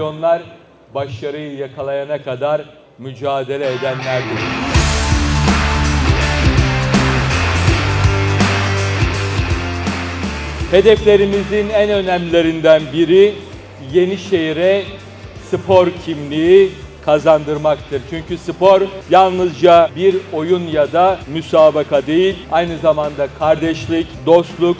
Şampiyonlar başarıyı yakalayana kadar mücadele edenlerdir. Hedeflerimizin en önemlilerinden biri Yenişehir'e spor kimliği kazandırmaktır. Çünkü spor yalnızca bir oyun ya da müsabaka değil, aynı zamanda kardeşlik, dostluk,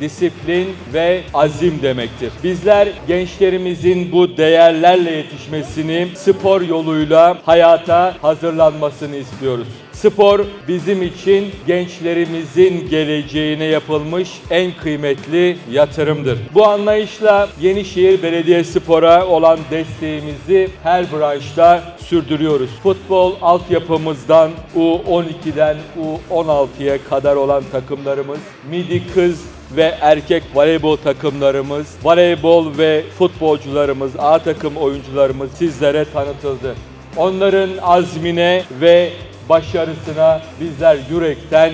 disiplin ve azim demektir. Bizler gençlerimizin bu değerlerle yetişmesini spor yoluyla hayata hazırlanmasını istiyoruz. Spor bizim için gençlerimizin geleceğine yapılmış en kıymetli yatırımdır. Bu anlayışla Yenişehir Belediyespor'a olan desteğimizi her branşta sürdürüyoruz. Futbol altyapımızdan U12'den U16'ya kadar olan takımlarımız, midi kız ve erkek voleybol takımlarımız, voleybol ve futbolcularımız, A takım oyuncularımız sizlere tanıtıldı. Onların azmine ve başarısına bizler yürekten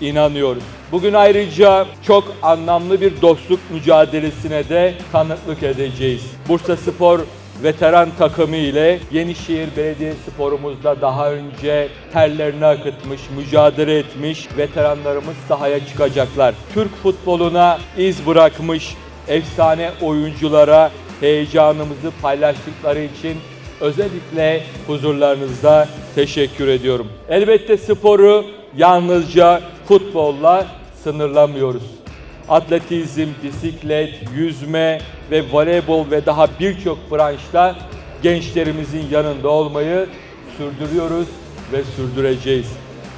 inanıyoruz. Bugün ayrıca çok anlamlı bir dostluk mücadelesine de tanıklık edeceğiz. Bursa Spor veteran takımı ile Yenişehir Belediyespor'umuzda daha önce terlerini akıtmış, mücadele etmiş veteranlarımız sahaya çıkacaklar. Türk futboluna iz bırakmış efsane oyunculara heyecanımızı paylaştıkları için özellikle huzurlarınızda teşekkür ediyorum. Elbette sporu yalnızca futbolla sınırlamıyoruz atletizm, bisiklet, yüzme ve voleybol ve daha birçok branşta gençlerimizin yanında olmayı sürdürüyoruz ve sürdüreceğiz.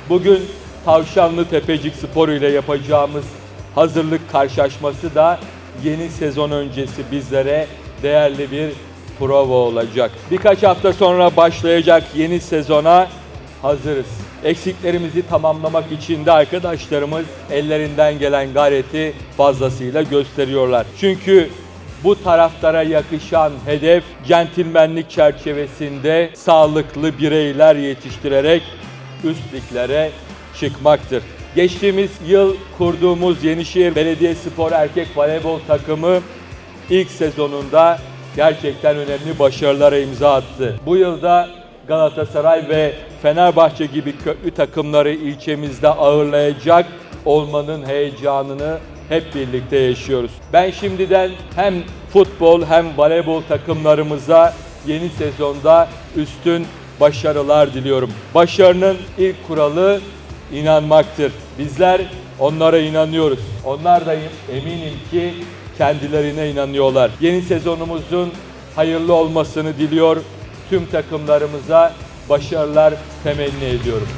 Bugün Tavşanlı Tepecik Spor ile yapacağımız hazırlık karşılaşması da yeni sezon öncesi bizlere değerli bir prova olacak. Birkaç hafta sonra başlayacak yeni sezona hazırız. Eksiklerimizi tamamlamak için de arkadaşlarımız ellerinden gelen gayreti fazlasıyla gösteriyorlar. Çünkü bu taraftara yakışan hedef centilmenlik çerçevesinde sağlıklı bireyler yetiştirerek üst liglere çıkmaktır. Geçtiğimiz yıl kurduğumuz Yenişehir Belediyespor Erkek Voleybol takımı ilk sezonunda gerçekten önemli başarılara imza attı. Bu yılda Galatasaray ve Fenerbahçe gibi köklü takımları ilçemizde ağırlayacak olmanın heyecanını hep birlikte yaşıyoruz. Ben şimdiden hem futbol hem voleybol takımlarımıza yeni sezonda üstün başarılar diliyorum. Başarının ilk kuralı inanmaktır. Bizler onlara inanıyoruz. Onlar da eminim ki kendilerine inanıyorlar. Yeni sezonumuzun hayırlı olmasını diliyor. Tüm takımlarımıza başarılar temenni ediyorum.